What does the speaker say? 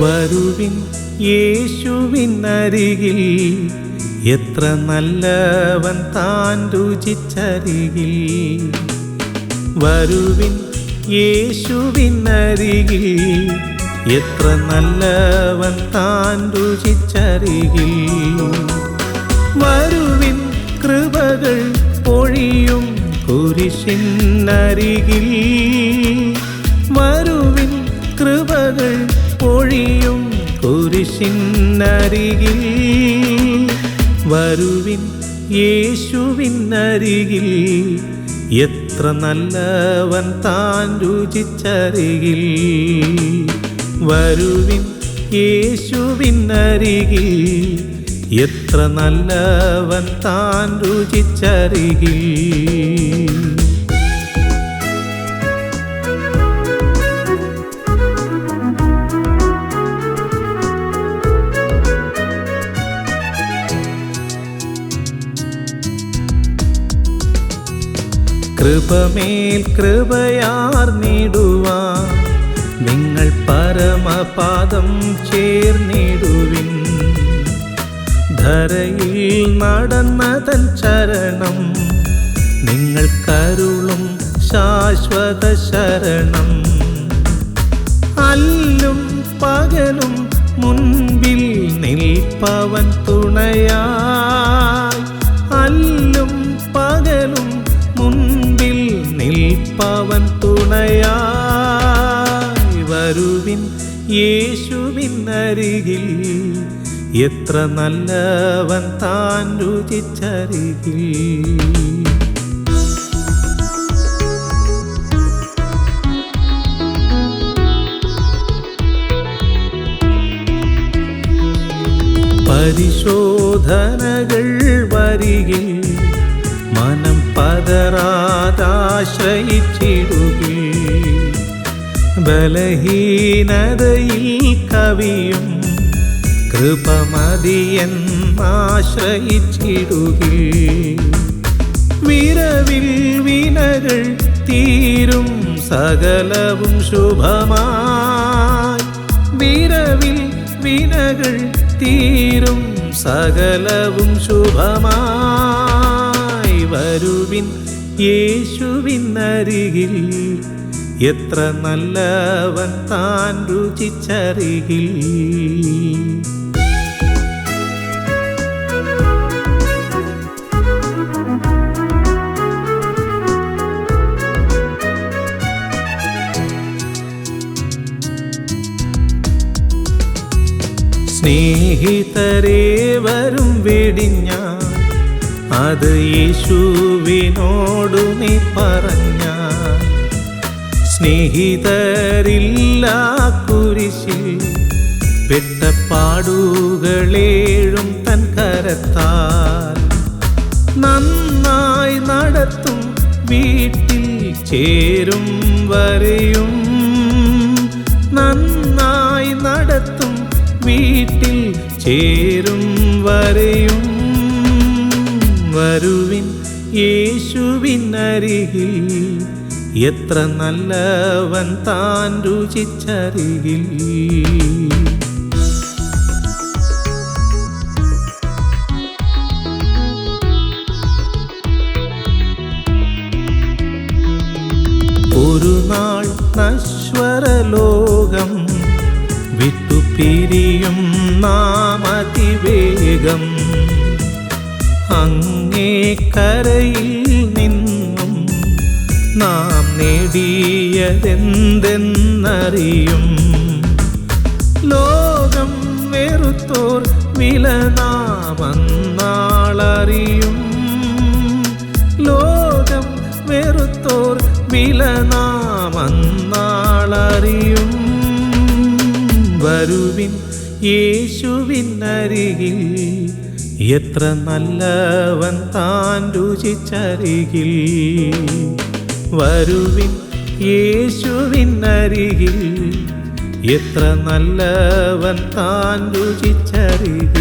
വരുവിൻ യേശുവിൻ അരികിൽ എത്ര നല്ലവൻ താൻ രുചിച്ചരികിൽ. വരുവിൻ യേശുവിൻ അരികിൽ എത്ര നല്ലവൻ താൻ രുചിച്ചരികിൽ. വരുവിൻ കൃപകൾ പൊഴിയും കുരിശിനരികിൽ. കുരിശിനരികിൽ വരുവിൻ യേശുവിനരികിൽ എത്ര നല്ലവൻ താൻ രുചിച്ചരികിൽ. വരുവിൻ യേശുവിനരികിൽ എത്ര നല്ലവൻ താൻ രുചിച്ചരികിൽ. കൃപമേൽ കൃപയാർന്നിടുവാൻ നിങ്ങൾ പരമപാദം ചേർന്നിടുവിൻ. ധരയിൽ നടന്നതൻ ചരണം നിങ്ങൾ കരുളും ശാശ്വത ശരണം. അല്ലും പകലും മുൻപിൽ നിൽപ്പവൻ തുണയായി. നിൽപ്പവൻ തുണയായി വരുവിൻ യേശുവിൻ അരികിൽ. എത്ര നല്ലവൻ താൻ രുചിച്ചരികിൽ. പരിശോധനകൾ വരികിൽ മനം പതറാതാശ്രയിച്ചിടുകിൽ ബലഹീനതയിൽ കവിയും കൃപമതിയൻ ആശ്രയിച്ചിടുകിൽ വിരവിൽ വിനകൾ തീരും സകലവും ശുഭമായി. വിരവിൽ വിനകൾ തീരും സകലവും ശുഭമായി. വരുവിൻ യേശുവിനരികിൽ എത്ര നല്ലവൻ താൻ രുചിച്ചരികിൽ സ്നേഹിതരേ വരും വെടിഞ്ഞ അത് യേശുവിനോടു നീ പറഞ്ഞ സ്നേഹിതരില്ല കുരിശിൽ. പെട്ട പാടുകളേഴും തൻ കരത്താൽ. നന്നായി നടത്തും വീട്ടിൽ ചേരും വരെയും. നന്നായി നടത്തും വീട്ടിൽ ചേരും വരെയും. വരുവിൻ യേശുവിനരികിൽ എത്ര നല്ലവൻ താൻ രുചിച്ചരികിൽ. ഒരു നാൾ നശ്വര ലോകം വിട്ടുപിരിയും നാം അങ്ങേ കരയിൽ നിന്നും നാം നേടിയതെന്തെന്നറിയും. ലോകം വെറുത്തോർ വില നാമന്നാളറിയും ലോകം വെറുത്തോർ വില നാമന്നാളറിയും വരുവിൻ യേശുവിനരികിൽ എത്ര നല്ലവൻ താൻ രുചിച്ചരികിൽ. വരുവിൻ യേശുവിനരികിൽ എത്ര നല്ലവൻ താൻ രുചിച്ചരികിൽ.